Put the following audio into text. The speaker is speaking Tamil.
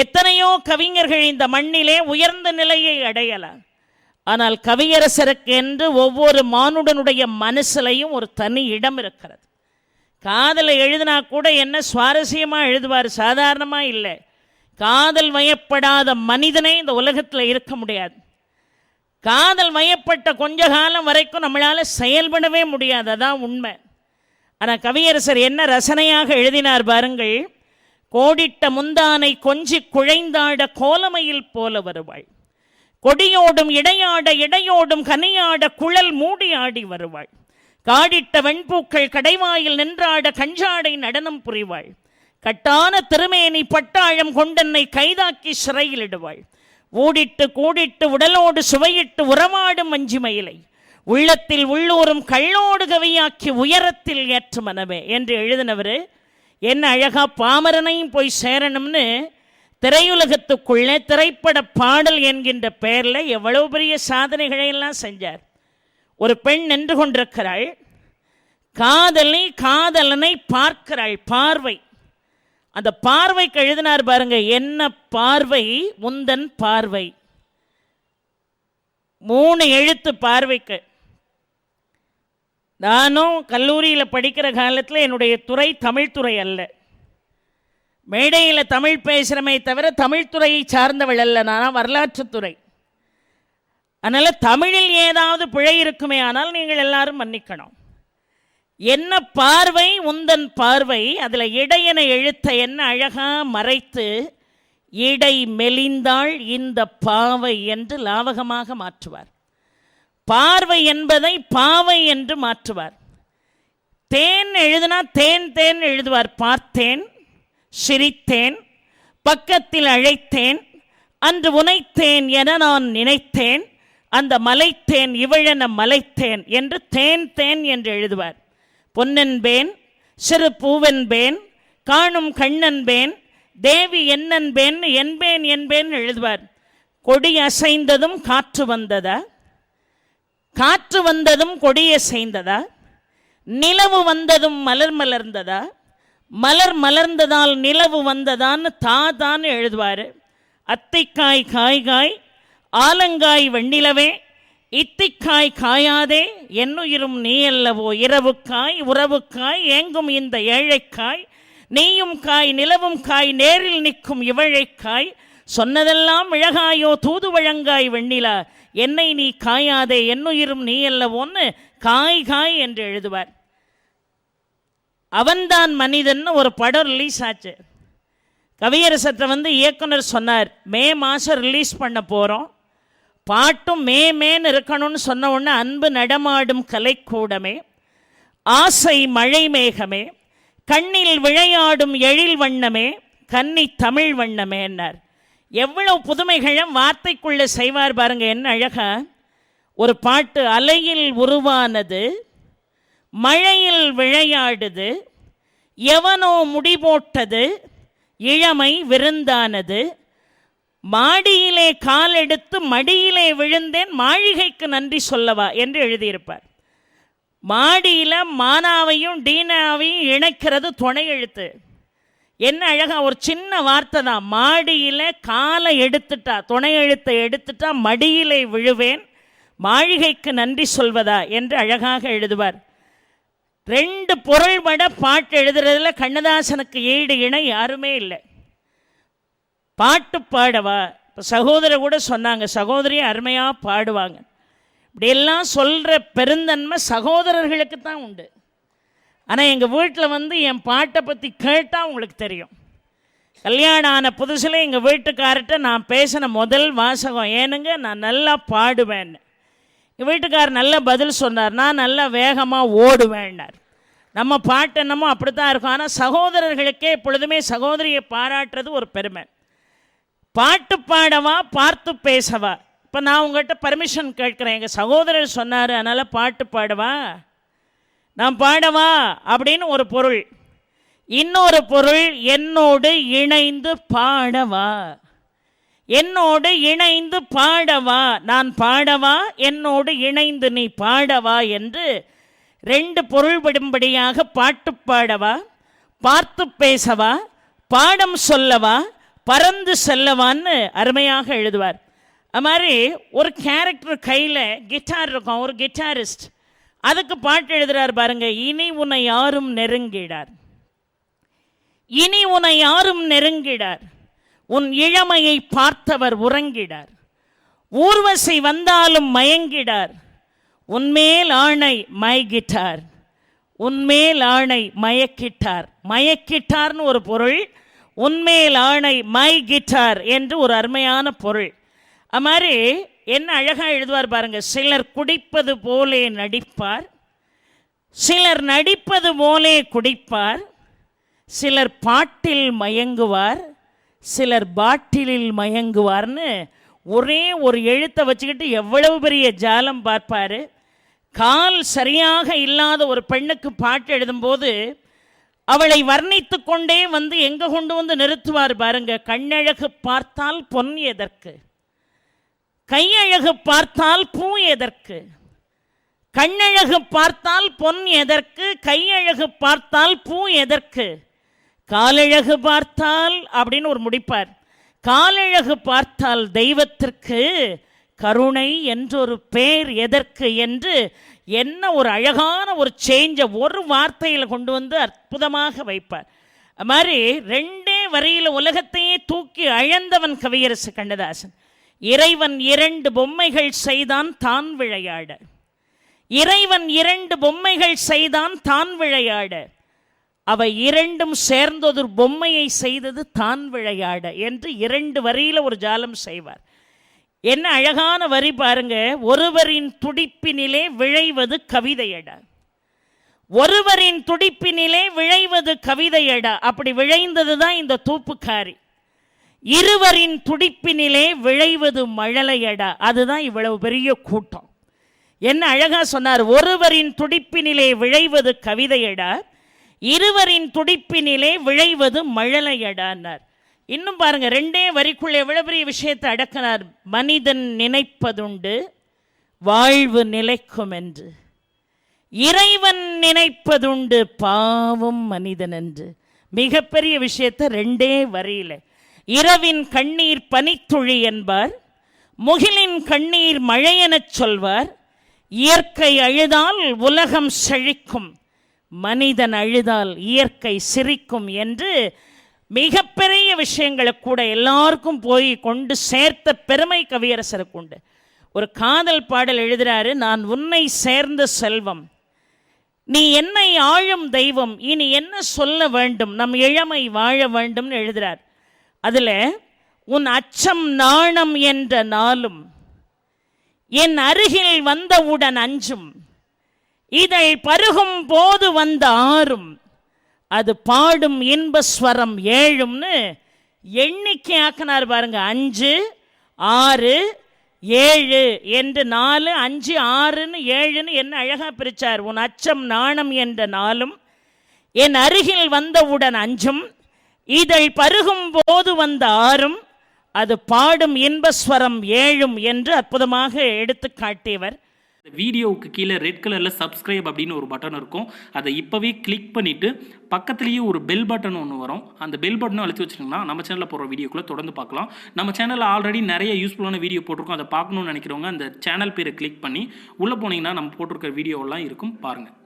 எத்தனையோ கவிஞர்கள் இந்த மண்ணிலே உயர்ந்த நிலையை அடையலாம். ஆனால் கவியரசருக்கு என்று ஒவ்வொரு மானுடனுடைய மனசுலையும் ஒரு தனி இடம் இருக்கிறது. காதலை எழுதினா கூட என்ன சுவாரஸ்யமாக எழுதுவார்? சாதாரணமாக இல்லை. காதல் வயப்படாத மனிதனே இந்த உலகத்தில் இருக்க முடியாது. காதல் வயப்பட்ட கொஞ்ச காலம் வரைக்கும் நம்மளால் செயல்படவே முடியாது. அதான் உண்மை. ஆனால் கவியரசர் என்ன ரசனையாக எழுதினார் பாருங்கள். கோடிட்ட முந்தானை கொஞ்சி குழைந்தாட கோலமையில் போல வருவாள். கொடியோடும் இடையாட இடையோடும் கனியாட குழல் மூடி ஆடி வருவாள். காடிட்ட வெண்பூக்கள் கடைவாயில் நின்றாட கஞ்சாடை நடனம் புரிவாள். கட்டான திருமேனி பட்டாழம் கொண்டன்னை கைதாக்கி சிறையிலிடுவாள். ஊடிட்டு கூடிட்டு உடலோடு சுவையிட்டு உறவாடும் மஞ்சி மயிலை. உள்ளத்தில் உள்ளூரும் கள்ளோடு கவியாக்கி உயரத்தில் ஏற்று மனமே என்று எழுதினவர் என்ன அழகா பாமரனையும் போய் சேரணும்னு திரையுலகத்துக்குள்ளே திரைப்பட பாடல் என்கின்ற பெயரில் எவ்வளவு பெரிய சாதனைகளை எல்லாம் செஞ்சார். ஒரு பெண் நின்று கொண்டிருக்கிறாள். காதலை காதலனை பார்க்கிறாள் பார்வை. அந்த பார்வைக்கு எழுதினார் பாருங்க என்ன பார்வை? உந்தன் பார்வை. மூணு எழுத்து பார்வைக்கு. நானும் கல்லூரியில் படிக்கிற காலத்தில் என்னுடைய துறை தமிழ்துறை அல்ல. மேடையில் தமிழ் பேசுகிறமே தவிர தமிழ்துறையை சார்ந்தவள் அல்ல. நான் வரலாற்றுத்துறை அதனால் தமிழில் ஏதாவது பிழை இருக்குமே ஆனால் நீங்கள் எல்லாரும் மன்னிக்கணும். என்ன பார்வை உந்தன் பார்வை அதில் இடையென எழுத்த என்ன அழகாக மறைத்து இடை மெலிந்தாள் இந்த பாவை என்று லாவகமாக மாற்றுவார். பார்வை என்பதை பாவை என்று மாற்றுவார். தேன் எழுதினா தேன் தேன் எழுதுவார். பார்த்தேன் சிரித்தேன் பக்கத்தில் அழைத்தேன் அன்று உனைத்தேன் என நான் நினைத்தேன் அந்த மலைத்தேன் இவழென மலைத்தேன் என்று தேன் தேன் என்று எழுதுவார். பொன்னன்பேன் சிறு பூவன்பேன் காணும் கண்ணன்பேன் தேவி என்னன்பேன் என்பேன் என்பேன் எழுதுவார். கொடி அசைந்ததும் காற்று வந்ததா? காற்று வந்ததும் கொடியை செய்ததா நிலவு வந்ததும் மலர் மலர்ந்ததா? மலர் மலர்ந்ததால் நிலவு வந்ததான்னு தா தான் எழுதுவார். அத்தைக்காய் காய் காய் ஆலங்காய் வெண்ணிலவே இத்திக்காய் காயாதே என்னுயிரும் நீ அல்லவோ இரவுக்காய் உறவுக்காய் ஏங்கும் இந்த ஏழைக்காய் நீயும் காய் நிலவும் காய் நேரில் நிற்கும் இவழைக்காய் சொன்னதெல்லாம் இழகாயோ தூது வழங்காய் வெண்ணிலா. என்னை நீ காயாதே என்னுயிரும் நீ அல்லவோன்னு காய் காய் என்று எழுதுவார். அவன்தான் மனிதன் ஒரு படம் ரிலீஸ் ஆச்சு. கவியரசத்தை வந்து இயக்குனர் சொன்னார் மே மாதம் ரிலீஸ் பண்ண போகிறோம் பாட்டும் மே மேன்னு இருக்கணும்னு சொன்ன உடனே அன்பு நடமாடும் கலைக்கூடமே. ஆசை மழை மேகமே. கண்ணில் விளையாடும் எழில் வண்ணமே. கன்னி தமிழ் வண்ணமேன்னார். எவ்வளவு புதுமைகளை வார்த்தைக்குள்ளே செய்வார் பாருங்க என்ன அழகா? ஒரு பாட்டு அலையில் உருவானது மழையில் விளையாடுது எவனோ முடிபோட்டது இளமை விருந்தானது மாடியிலே கால் எடுத்து மடியிலே விழுந்தேன் மாளிகைக்கு நன்றி சொல்லவா? என்று எழுதியிருப்பார். மாடியில் மானாவையும் டீனாவையும் இணைக்கிறது துணை எழுத்து. என்ன அழகா ஒரு சின்ன வார்த்தை தான். மாடியில் காலை எடுத்துட்டா துணை எழுத்தை எடுத்துட்டா மடியிலே விழுவேன். மாளிகைக்கு நன்றி சொல்வதா என்று அழகாக எழுதுவார். ரெண்டு பொருள்பட பாட்டு எழுதுறதுல கண்ணதாசனுக்கு ஈடு இணை யாருமே இல்லை. பாட்டு பாடவா? இப்போ சகோதரர் கூட சொன்னாங்க சகோதரியை அருமையாக பாடுவாங்க. இப்படியெல்லாம் சொல்கிற பெருந்தன்மை சகோதரர்களுக்கு தான் உண்டு. ஆனால் எங்கள் வீட்டில் வந்து என் பாட்டை பற்றி கேட்டால் உங்களுக்கு தெரியும். கல்யாணம் ஆன புதுசில் எங்கள் வீட்டுக்கார்ட்ட நான் பேசின முதல் வாசகம் ஏனுங்க நான் நல்லா பாடுவேன்னு. எங்கள் வீட்டுக்கார் நல்ல பதில் சொன்னார் நான் நல்லா வேகமாக ஓடுவேன்னார். நம்ம பாட்டு என்னமோ அப்படி தான் இருக்கும். ஆனால் சகோதரர்களுக்கே எப்பொழுதுமே சகோதரியை பாராட்டுறது ஒரு பெருமை. பாட்டு பாடவா பார்த்து பேசவா? இப்போ நான் உங்கள்கிட்ட பர்மிஷன் கேட்குறேன். எங்கள் சகோதரர் சொன்னார் அதனால் பாட்டு பாடவா? நான் பாடவா? அப்படின்னு ஒரு பொருள். இன்னொரு பொருள் என்னோடு இணைந்து பாடவா? என்னோடு இணைந்து பாடவா? நான் பாடவா? என்னோடு இணைந்து நீ பாடவா? என்று ரெண்டு பொருள்படும்படியாக பாட்டு பாடவா? பார்த்து பேசவா? பாடம் சொல்லவா? பறந்து செல்லவான்னு அருமையாக எழுதுவார். அது மாதிரி ஒரு கேரக்டர் கையில் கிட்டார் இருக்கும். ஒரு கிட்டாரிஸ்ட் அதுக்கு பாட்டு எழுதுறார் பாருங்க இனி உன்னை யாரும் நெருங்கிடார். இனி உன்னை யாரும் நெருங்கிடார். உன் இளமையை பார்த்தவர் உறங்கிடார். ஊர்வசி வந்தாலும் மயங்கிடார். உன்மேல் ஆணை மயக்கிட்டார். உன்மேல் ஆணை மயக்கிட்டார். மயக்கிட்டார்னு ஒரு பொருள் உன்மேல் ஆணை மை கிட்டார் என்று ஒரு அருமையான பொருள். அது மாதிரி என்ன அழகாக எழுதுவார் பாருங்க. சிலர் குடிப்பது போலே நடிப்பார் சிலர் நடிப்பது போலே குடிப்பார் சிலர் பாட்டில் மயங்குவார் சிலர் பாட்டிலில் மயங்குவார்னு ஒரே ஒரு எழுத்தை வச்சுக்கிட்டு எவ்வளவு பெரிய ஜாலம் பார்ப்பார். கால் சரியாக இல்லாத ஒரு பெண்ணுக்கு பாட்டு எழுதும்போது அவளை வர்ணித்து கொண்டே வந்து எங்கே கொண்டு வந்து நிறுத்துவார் பாருங்க. கண்ணழகு பார்த்தால் பொன் எதற்கு? கையழகு பார்த்தால் பூ எதற்கு? கண்ணழகு பார்த்தால் பொன் எதற்கு? கையழகு பார்த்தால் பூ எதற்கு? காலழகு பார்த்தால் அப்படின்னு ஒரு முடிப்பார். காலழகு பார்த்தால் தெய்வத்திற்கு கருணை என்றொரு பேர் எதற்கு என்று என்ன ஒரு அழகான ஒரு சேஞ்சை ஒரு வார்த்தையில் கொண்டு வந்து அற்புதமாக வைப்பார். அது மாதிரி ரெண்டே வரியில் உலகத்தையே தூக்கி அழந்தவன் கவியரசு கண்ணதாசன். இறைவன் இரண்டு பொம்மைகள் செய்தான் தான் விளையாட. இறைவன் இரண்டு பொம்மைகள் செய்தான் தான் விளையாட. அவை இரண்டும் சேர்ந்ததொரு பொம்மையை செய்தது தான் விளையாட என்று இரண்டு வரியில் ஒரு ஜாலம் செய்வார். என்ன அழகான வரி பாருங்க. ஒருவரின் துடிப்பினிலே விழைவது கவிதையடா. ஒருவரின் துடிப்பினிலே விழைவது கவிதையடா. அப்படி விழைந்தது தான் இந்த தூப்புக்காரி. இருவரின் துடிப்பினிலே விளைவது மழலையடா. அதுதான் இவ்வளவு பெரிய கூட்டம். என்ன அழகா சொன்னார் ஒருவரின் துடிப்பினிலே விழைவது கவிதையடா இருவரின் துடிப்பினிலே விளைவது மழலையடான்னார். இன்னும் பாருங்க ரெண்டே வரிக்குள் எவ்வளவு பெரிய விஷயத்தை அடக்கினார். மனிதன் நினைப்பதுண்டு வாழ்வு நிலைக்கும் என்று இறைவன் நினைப்பதுண்டு பாவம் மனிதன் என்று மிகப்பெரிய விஷயத்தை ரெண்டே வரியில. இரவின் கண்ணீர் பனித்துழி என்பார் முகிலின் கண்ணீர் மழையெனச் சொல்வார் இயற்கை அழுதால் உலகம் செழிக்கும் மனிதன் அழுதால் இயற்கை சிரிக்கும் என்று மிகப்பெரிய விஷயங்களை கூட எல்லாருக்கும் போய் கொண்டு சேர்த்த பெருமை கவியரசருக்கு உண்டு. ஒரு காதல் பாடல் எழுதுகிறாரு நான் உன்னை சேர்ந்த செல்வம். நீ என்னை ஆழும் தெய்வம். இனி என்ன சொல்ல வேண்டும்? நம் இளமை வாழ வேண்டும்னு எழுதுறார். அதில் உன் அச்சம் நாணம் என்ற நாளும் என் அருகில் வந்தவுடன் அஞ்சும். இதை பருகும் போது வந்த ஆறும் அது பாடும் இன்ப ஸ்வரம் ஏழும்னு எண்ணிக்கை ஆக்கினார் பாருங்க. அஞ்சு ஆறு ஏழு என்று நாலு அஞ்சு ஆறுன்னு ஏழுன்னு என்ன அழகாக பிரிச்சார். உன் அச்சம் நாணம் என்ற நாளும் என் அருகில் வந்தவுடன் அஞ்சும். இதழ் பருகும் போது வந்த ஆறும் அது பாடும் இன்பஸ்வரம் ஏழும் என்று அற்புதமாக எடுத்து காட்டியவர். வீடியோவுக்கு கீழே ரெட் கலரில் சப்ஸ்கிரைப் அப்படின்னு ஒரு பட்டன் இருக்கும். அதை இப்போவே கிளிக் பண்ணிவிட்டு பக்கத்துலேயே ஒரு பெல் பட்டன் ஒன்று வரும். அந்த பெல் பட்டனும் அழுத்தி வச்சிட்டிங்கன்னா நம்ம சேனலில் போடுற வீடியோக்குள்ளே தொடர்ந்து பார்க்கலாம். நம்ம சேனலில் ஆல்ரெடி நிறைய யூஸ்ஃபுல்லான வீடியோ போட்டிருக்கோம். அதை பார்க்கணும்னு நினைக்கிறவங்க அந்த சேனல் பேரை கிளிக் பண்ணி உள்ளே போனீங்கன்னா நம்ம போட்டிருக்கிற வீடியோவெல்லாம் இருக்கும். பாருங்கள்